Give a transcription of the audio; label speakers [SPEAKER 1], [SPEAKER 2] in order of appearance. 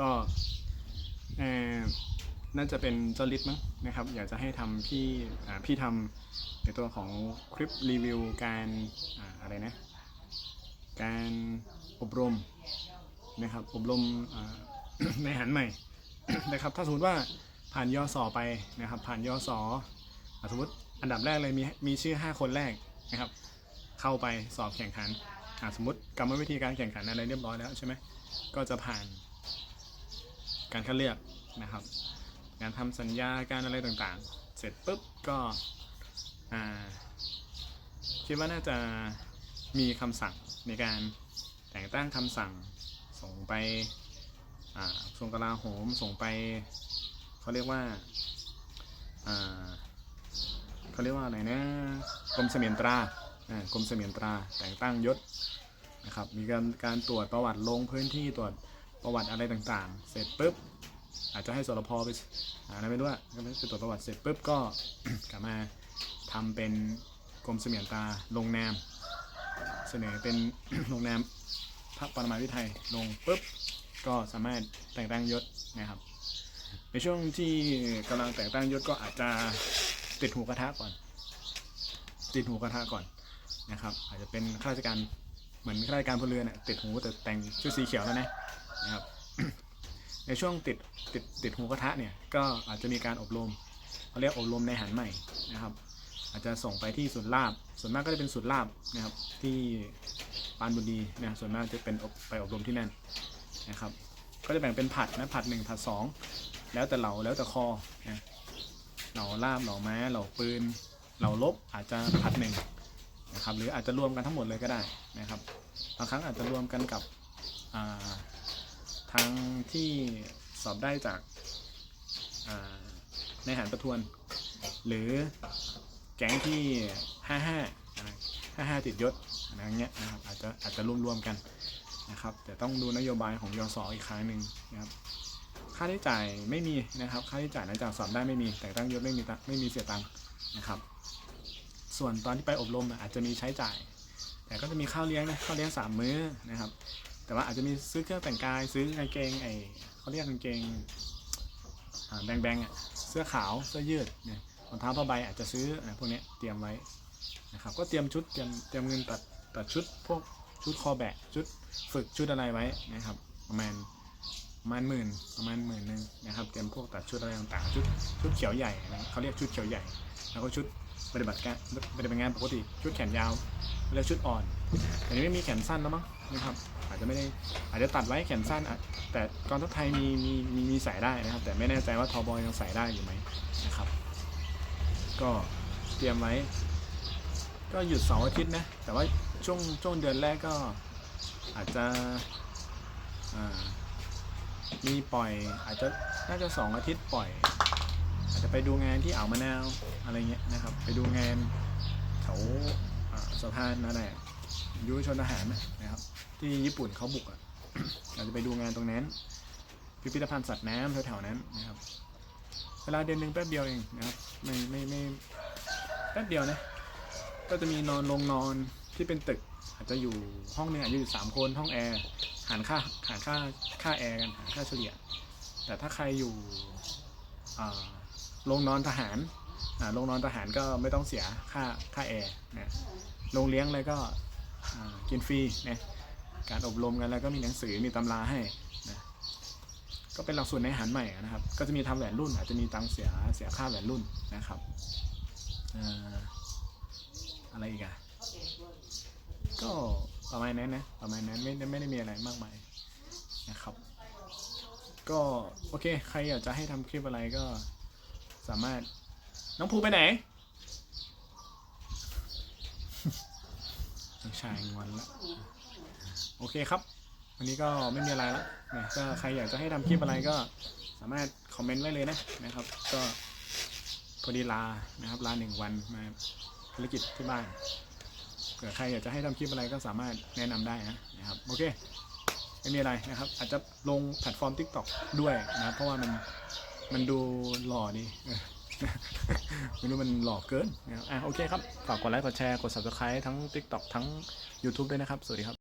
[SPEAKER 1] ก็น่าจะเป็นเจาลิสมั้งนะครับ อยากจะให้ทำพี่พี่ทำในตัวของคลิปรีวิวการอ่าอะไรนะ การอบรมนะครับอบรมในหันใหม่นะครับ ถ้าสมมติว่าผ่านยอสอไปนะครับ ผ่านยอสออะสมมติอันดับแรกเลยมีมีชื่อ 5 คนแรกนะครับ เข้าไปสอบแข่งขันอะสมมติกรรมวิธีการแข่งขันอะไรเรียบร้อยแล้วใช่ไหมก็จะผ่าน การคัดเลือกนะครับ การทำสัญญาการอะไรต่างๆ เสร็จปุ๊บก็คิดว่าน่าจะมีคำสั่งในการแต่งตั้งคำสั่งส่งไปส่งกลาโหมส่งไปเขาเรียกว่าเขาเรียกว่าอะไรนะกรมเสมียนตราอ่ากรมเสมียนตราแต่งตั้งยศนะครับมีการการตรวจประวัติลงพื้นที่ตรวจ ประวัติอะไรต่างๆ เสร็จปุ๊บอาจจะให้สรพไปอะไรไม่รู้อะก็ไปตรวจประวัติเสร็จปุ๊บก็กลับมาทำเป็นกรมเสมียนตาลงนาม เสนอเป็นลงนามพระปรมาภิไธยลงปุ๊บก็สามารถแต่งตั้งยศนะครับ ในช่วงที่กำลังแต่งตั้งยศก็อาจจะติดหูกระทะก่อน ติดหูกระทะก่อนนะครับ อาจจะเป็นข้าราชการเหมือนข้าราชการพลเรือนน่ะติดหูแต่แต่งชุดสีเขียวแล้วนะ นะครับ ในช่วงติดติดติดหูกระทะเนี่ยก็อาจจะมีการอบรมเขาเรียกอบรมในหันใหม่นะครับ อาจจะส่งไปที่ศูนย์ลาบส่วนมากก็จะเป็นศูนย์ลาบนะครับ ที่ปานบุรีนะส่วนมากจะเป็นไปอบรมที่นั่นนะครับ ก็จะแบ่งเป็นผัดนะผัดหนึ่งผัดสองแล้วแต่เหล่าแล้วแต่คอนะเหล่าลาบเหล่าแม้เหล่าปืนเหล่าลบอาจจะผัดหนึ่งนะครับหรืออาจจะรวมกันทั้งหมดเลยก็ได้นะครับบางครั้งอาจจะรวมกันกับอ่า ทางที่สอบได้จากาในหารประทวน หรือแก๊งที่ 55 55 ติดยศอะไรอย่างเงี้ยนะครับอาจจะอาจจะรวมๆกันนะครับแต่ต้องดูนโยบายของยศอีกครั้งหนึ่งนะครับค่าใช้จ่ายไม่มีนะครับ ค่าใช้จ่ายหลังจากสอบได้ไม่มีแต่ตั้งยศไม่มีตังไม่มีเสียตังค์นะครับ ส่วนตอนที่ไปอบรมอะอาจจะมีใช้จ่าย แต่ก็จะมีข้าวเลี้ยงนะข้าวเลี้ยงสามมื้อนะครับ แต่ว่าอาจจะมีซื้อเครื่องแต่งกายซื้อกางเกงไอเขาเรียกกางเกงแบงแบงอะเสื้อขาวเสื้อยืดเนี่ยรองเท้าผ้าใบอาจจะซื้ออะไรพวกนี้เตรียมไว้นะครับก็เตรียมชุดเตรียมเตรียมเงินตัดตัดชุดพวกชุดคอแบะชุดฝึกชุดอะไรไว้นะครับประมาณประมาณหมื่นประมาณหมื่นหนึ่งนะครับเตรียมพวกตัดชุดอะไรต่างๆชุดชุดเขียวใหญ่เขาเรียกชุดเขียวใหญ่ แล้วก็ชุดปฏิบัติการปฏิบัติงานปกติชุดแขนยาว แล้วชุดอ่อนอันนี้ไม่มีแขนสั้นแล้วมั้งนะครับ อาจจะไม่ได้อาจจะตัดไว้แขนสั้น แต่กองทัพไทยมีมีมีมีใส่ได้นะครับ แต่ไม่แน่ใจว่าทบอยังใส่ได้อยู่ไหมนะครับ ก็เตรียมไว้ ก็หยุดเสาร์อาทิตย์นะ แต่ว่าช่วงช่วงเดือนแรกก็อาจจะมีปล่อย อาจจะน่าจะสองอาทิตย์ปล่อย อาจจะไปดูงานที่อ่าวมะนาวอะไรเงี้ยนะครับ ไปดูงานแถวอ่า สะพานนั่นแหละยุวชนทหารนะครับ ที่ญี่ปุ่นเขาบุกอะเราจะไปดูงานตรงนั้น พิพิธภัณฑ์สัตว์น้ำแถวๆนั้นนะครับ เวลาเดือนหนึ่งแป๊บเดียวเองนะครับไม่ไม่ไม่แป๊บเดียวนะก็จะมีนอนลงนอนที่เป็นตึก อาจจะอยู่ห้องหนึ่งอาจจะอยู่สามคนห้องแอร์หารค่าหารค่าค่าแอร์กันหารค่าเฉลี่ย แต่ถ้าใครอยู่อ่าโรงนอนทหาร โรงนอนทหารก็ไม่ต้องเสียค่าค่าแอร์นะโรงเลี้ยงเลยก็กินฟรีนะการอบรมกันแล้วก็มีหนังสือมีตำราให้นะก็เป็นหลักสูตรในอาหารใหม่นะครับ ก็จะมีทำแหวนรุ่นอาจจะมีตังเสียเสียค่าแหวนรุ่นนะครับอ่าอะไรอีกอะก็ประมาณนั้นนะประมาณนั้นไม่ได้ไม่ได้มีอะไรมากมายนะครับ ก็โอเคใครอยากจะให้ทำคลิปอะไรก็สามารถ น้องภูไปไหนน้องชายงอนละโอเคครับ วันนี้ก็ไม่มีอะไรแล้วนะก็ใครอยากจะให้ทำคลิปอะไรก็สามารถคอมเมนต์ไว้เลยนะนะครับ ก็พอดีลานะครับลาหนึ่งวันมาภารกิจที่บ้านเผื่อใครอยากจะให้ทำคลิปอะไรก็สามารถแนะนำได้นะนะครับโอเคไม่มีอะไรนะครับ อาจจะลงแพลตฟอร์ม TikTok ด้วยนะเพราะว่ามันมันดูหล่อดี ไม่รู้มันหล่อเกินนะครับอะโอเคครับ ฝากกดไลค์ กดแชร์ กด subscribe ทั้ง TikTok ทั้ง YouTube ด้วยนะครับ สวัสดีครับ